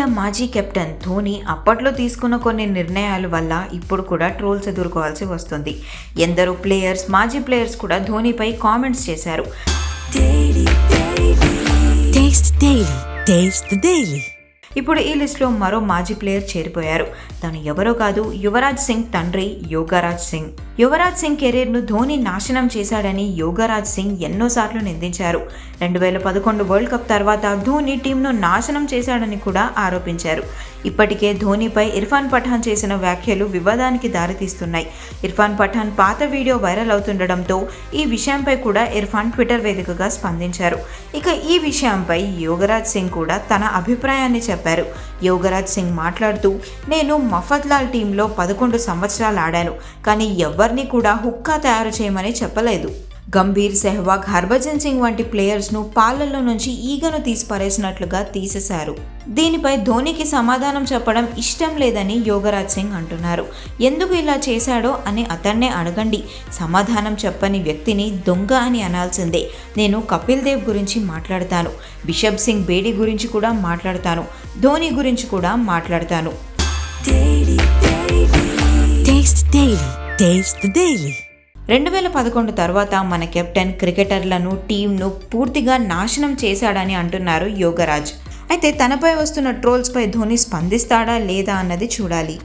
మాజీ కెప్టెన్ ధోని అప్పట్లో తీసుకున్న కొన్ని నిర్ణయాల వల్ల ఇప్పుడు కూడా ట్రోల్స్ ఎదుర్కోవాల్సి వస్తుంది. ఎందరో ప్లేయర్స్ మాజీ ప్లేయర్స్ కూడా ధోనిపై కామెంట్స్ చేశారు. ఇప్పుడు ఈ లిస్ట్లో మరో మాజీ ప్లేయర్ చేరిపోయారు. తను ఎవరో కాదు యువరాజ్ సింగ్ తండ్రి యోగరాజ్ సింగ్. యువరాజ్ సింగ్ కెరీర్ను ధోని నాశనం చేశాడని యోగరాజ్ సింగ్ ఎన్నోసార్లు నిందించారు. రెండు వేల పదకొండు వరల్డ్ కప్ తర్వాత ధోని టీంను నాశనం చేశాడని కూడా ఆరోపించారు. ఇప్పటికే ధోనిపై ఇర్ఫాన్ పఠాన్ చేసిన వ్యాఖ్యలు వివాదానికి దారితీస్తున్నాయి. ఇర్ఫాన్ పఠాన్ పాత వీడియో వైరల్ అవుతుండడంతో ఈ విషయంపై కూడా ఇర్ఫాన్ ట్విట్టర్ వేదికగా స్పందించారు. ఇక ఈ విషయంపై యోగరాజ్ సింగ్ కూడా తన అభిప్రాయాన్ని చెప్పారు. యోగరాజ్ సింగ్ మాట్లాడుతూ నేను మఫత్లాల్ టీంలో పదకొండు సంవత్సరాలు ఆడాను కానీ ఎవరిని కూడా హుక్కా తయారు చేయమని చెప్పలేదు. గంభీర్ సెహ్వాగ్ హర్భజన్ సింగ్ వంటి ప్లేయర్స్ను పాలల్లో నుంచి ఈగను తీసి పారేసినట్లుగా తీసేశారు. దీనిపై ధోనికి సమాధానం చెప్పడం ఇష్టం లేదని యోగరాజ్ సింగ్ అంటున్నారు. ఎందుకు ఇలా చేశాడో అని అతన్నే అడగండి. సమాధానం చెప్పని వ్యక్తిని దొంగ అని అనాల్సిందే. నేను కపిల్ దేవ్ గురించి మాట్లాడతాను. బిషప్ సింగ్ బేడి గురించి కూడా మాట్లాడతాను. ధోని గురించి కూడా మాట్లాడతాను. టేస్ట్ డైలీ రెండు వేల పదకొండు తర్వాత మన కెప్టెన్ క్రికెటర్లను టీంను పూర్తిగా నాశనం చేశాడని అంటున్నారు యోగరాజ్ అయితే తనపై వస్తున్న ట్రోల్స్పై ధోని స్పందిస్తాడా లేదా అన్నది చూడాలి